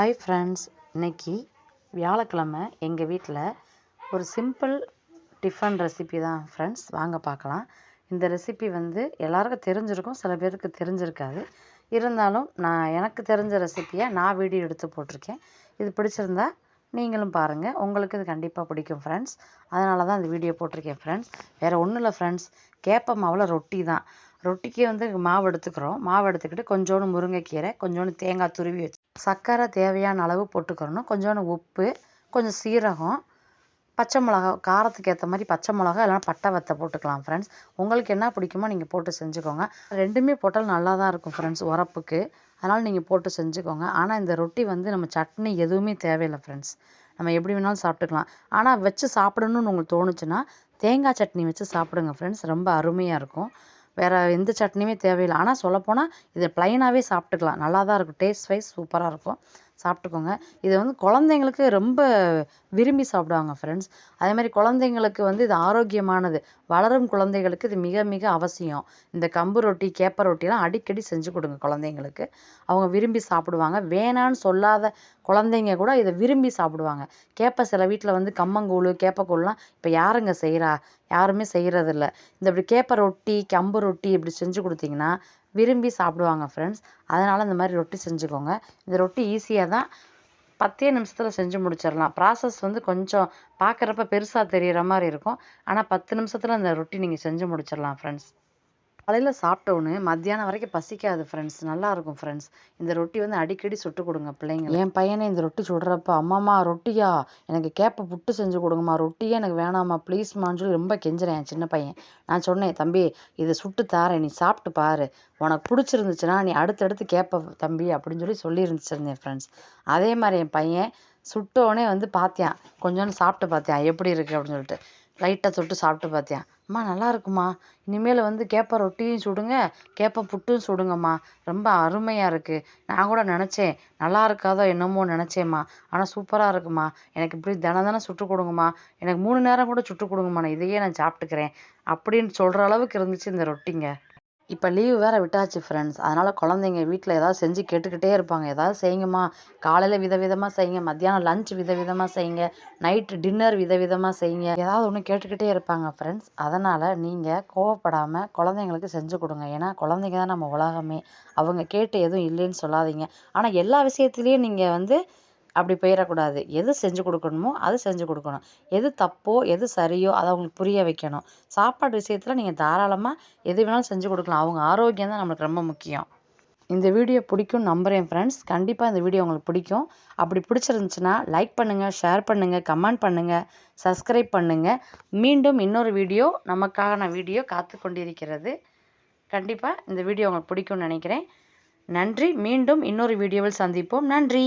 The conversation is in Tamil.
ஹாய் ஃப்ரெண்ட்ஸ் இன்னைக்கு வியாழக்கிழமை எங்கள் வீட்டில் ஒரு சிம்பிள் டிஃபன் ரெசிபி தான் ஃப்ரெண்ட்ஸ் வாங்க பார்க்கலாம். இந்த ரெசிபி வந்து எல்லாருக்கும் தெரிஞ்சிருக்கும் சில பேருக்கு தெரிஞ்சிருக்காது. இருந்தாலும் நான் எனக்கு தெரிஞ்ச ரெசிப்பியை நான் வீடியோ எடுத்து போட்டிருக்கேன். இது பிடிச்சிருந்தா நீங்களும் பாருங்கள் உங்களுக்கு இது கண்டிப்பாக பிடிக்கும் ஃப்ரெண்ட்ஸ் அதனால தான் இந்த வீடியோ போட்டிருக்கேன் ஃப்ரெண்ட்ஸ் வேறு ஒன்றும் இல்லை ஃப்ரெண்ட்ஸ் கேப்ப மாவில் ரொட்டி தான். ரொட்டிக்கு வந்து மாவு எடுத்துக்கிறோம். மாவு எடுத்துக்கிட்டு கொஞ்சோண்டு முருங்கைக்கீரை கொஞ்சோண்டு தேங்காய் துருவி வச்சு சர்க்கரை தேவையான அளவு போட்டுக்கிறணும். கொஞ்சோண்டு உப்பு கொஞ்சம் சீரகம் பச்சை மிளகா காரத்துக்கு ஏற்ற மாதிரி பச்சை மிளகா இல்லைனா பட்டை வத்தை போட்டுக்கலாம் ஃப்ரெண்ட்ஸ் உங்களுக்கு என்ன பிடிக்குமோ நீங்கள் போட்டு செஞ்சுக்கோங்க. ரெண்டுமே போட்டாலும் நல்லா தான் இருக்கும் ஃப்ரெண்ட்ஸ் உரப்புக்கு. அதனால் நீங்கள் போட்டு செஞ்சுக்கோங்க. ஆனால் இந்த ரொட்டி வந்து நம்ம சட்னி எதுவுமே தேவையில்லை ஃப்ரெண்ட்ஸ் நம்ம எப்படி வேணாலும் சாப்பிட்டுக்கலாம். ஆனால் வச்சு சாப்பிடணும்னு உங்களுக்கு தோணுச்சுன்னா தேங்காய் சட்னி வச்சு சாப்பிடுங்க ஃப்ரெண்ட்ஸ் ரொம்ப அருமையாக இருக்கும். வேறு எந்த சட்னியுமே தேவையில்லை. ஆனால் சொல்லப்போனால் இதை ப்ளைனாகவே சாப்பிட்டுக்கலாம். நல்லா தான் இருக்கும். டேஸ்ட் வைஸ் சூப்பராக இருக்கும். சாப்பிட்டுக்கோங்க. இது வந்து குழந்தைங்களுக்கு ரொம்ப விரும்பி சாப்பிடுவாங்க ஃப்ரெண்ட்ஸ் அதே மாதிரி குழந்தைங்களுக்கு வந்து இது ஆரோக்கியமானது. வளரும் குழந்தைகளுக்கு இது மிக மிக அவசியம். இந்த கம்பு ரொட்டி கேப்ப ரொட்டிலாம் அடிக்கடி செஞ்சு கொடுங்க குழந்தைங்களுக்கு. அவங்க விரும்பி சாப்பிடுவாங்க. வேணான்னு சொல்லாத குழந்தைங்க கூட இதை விரும்பி சாப்பிடுவாங்க. கேப்ப சில வீட்டில் வந்து கம்மங்கூழ் கேப்பக்கூழ்லாம் இப்போ யாருங்க செய்கிறா யாருமே செய்கிறதில்ல இந்த இப்படி கேப்ப ரொட்டி கம்பு ரொட்டி இப்படி செஞ்சு கொடுத்தீங்கன்னா விரும்பி சாப்பிடுவாங்க ஃப்ரெண்ட்ஸ் அதனால் இந்த மாதிரி ரொட்டி செஞ்சுக்கோங்க. இந்த ரொட்டி ஈஸியாக தான் பத்தே நிமிஷத்தில் செஞ்சு முடிச்சிடலாம். ப்ராசஸ் வந்து கொஞ்சம் பார்க்குறப்ப பெருசாக தெரிகிற மாதிரி இருக்கும். ஆனால் பத்து நிமிஷத்தில் இந்த ரொட்டி நீங்கள் செஞ்சு முடிச்சிடலாம் ஃப்ரெண்ட்ஸ் காலையில் சாப்பிட்டோன்னு மத்தியானம் வரைக்கும் பசிக்காது ஃப்ரெண்ட்ஸ் நல்லா இருக்கும் ஃப்ரெண்ட்ஸ் இந்த ரொட்டி வந்து அடிக்கடி சுட்டு கொடுங்க பிள்ளைங்க என் பையனே இந்த ரொட்டி சுடுறப்ப அம்மாம்மா ரொட்டியா? எனக்கு கேப்பை புட்டு செஞ்சு கொடுங்கம்மா. ரொட்டியே எனக்கு வேணாம்மா. ப்ளீஸ்மான்னு சொல்லி ரொம்ப கெஞ்சுறேன் என் சின்ன பையன். நான் சொன்னேன் தம்பி இதை சுட்டு தாரேன். நீ சாப்பிட்டு பாரு. உனக்கு பிடிச்சிருந்துச்சுன்னா நீ அடுத்தடுத்து கேப்ப தம்பி அப்படின்னு சொல்லி சொல்லியிருந்துச்சிருந்தேன் ஃப்ரெண்ட்ஸ் அதே மாதிரி என் பையன் சுட்டோடனே வந்து பார்த்தியான் கொஞ்சோண்டு சாப்பிட்டு பார்த்தியான் எப்படி இருக்குது அப்படின்னு சொல்லிட்டு. லைட்டாக தொட்டு சாப்பிட்டு பார்த்தியான் அம்மா நல்லா இருக்குமா? இனிமேல் வந்து கேப்ப ரொட்டியும் சுடுங்க கேப்ப புட்டும் சுடுங்கம்மா. ரொம்ப அருமையாக இருக்குது நான் கூட நினச்சேன். நல்லா இருக்காதோ என்னமோ நினச்சேம்மா. ஆனால் சூப்பராக இருக்குமா? எனக்கு இப்படி தினம் தினம் சுட்டு கொடுங்கம்மா. எனக்கு மூணு நேரம் கூட சுட்டு கொடுங்கம்மா. நான் இதையே நான் சாப்பிட்டுக்கிறேன். அப்படின்னு சொல்கிற அளவுக்கு இருந்துச்சு இந்த ரொட்டிங்க. இப்போ லீவு வேறு விட்டாச்சு ஃப்ரெண்ட்ஸ் அதனால் குழந்தைங்க வீட்டில் ஏதாவது செஞ்சு கேட்டுக்கிட்டே இருப்பாங்க. ஏதாவது செய்யுங்கம்மா. காலையில் விதவிதமாக செய்யுங்க. மத்தியானம் லஞ்ச் விதவிதமாக செய்யுங்க. நைட்டு டின்னர் விதவிதமாக செய்யுங்க. ஏதாவது ஒன்று கேட்டுக்கிட்டே இருப்பாங்க ஃப்ரெண்ட்ஸ் அதனால் நீங்கள் கோவப்படாமல் குழந்தைங்களுக்கு செஞ்சு கொடுங்க. ஏன்னா குழந்தைங்க தான் நம்ம உலகமே. அவங்க கேட்டு எதுவும் இல்லைன்னு சொல்லாதீங்க. ஆனால் எல்லா விஷயத்துலேயும் நீங்கள் வந்து அப்படி போயிடக்கூடாது எது செஞ்சு கொடுக்கணுமோ அது செஞ்சு கொடுக்கணும். எது தப்போ எது சரியோ அதை அவங்களுக்கு புரிய வைக்கணும். சாப்பாடு விஷயத்தில் நீங்கள் தாராளமாக எது வேணாலும் செஞ்சு கொடுக்கலாம். அவங்க ஆரோக்கியம் தான் நம்மளுக்கு ரொம்ப முக்கியம். இந்த வீடியோ பிடிக்கும் நம்புகிறேன் ஃப்ரெண்ட்ஸ் கண்டிப்பாக இந்த வீடியோ உங்களுக்கு பிடிக்கும். அப்படி பிடிச்சிருந்துச்சுன்னா லைக் பண்ணுங்கள் ஷேர் பண்ணுங்கள் கமெண்ட் பண்ணுங்கள் சப்ஸ்கிரைப் பண்ணுங்கள் மீண்டும் இன்னொரு வீடியோ நமக்கான வீடியோ காத்து கொண்டிருக்கிறது. கண்டிப்பாக இந்த வீடியோ உங்களுக்கு பிடிக்கும்னு நினைக்கிறேன். நன்றி. மீண்டும் இன்னொரு வீடியோவில் சந்திப்போம். நன்றி.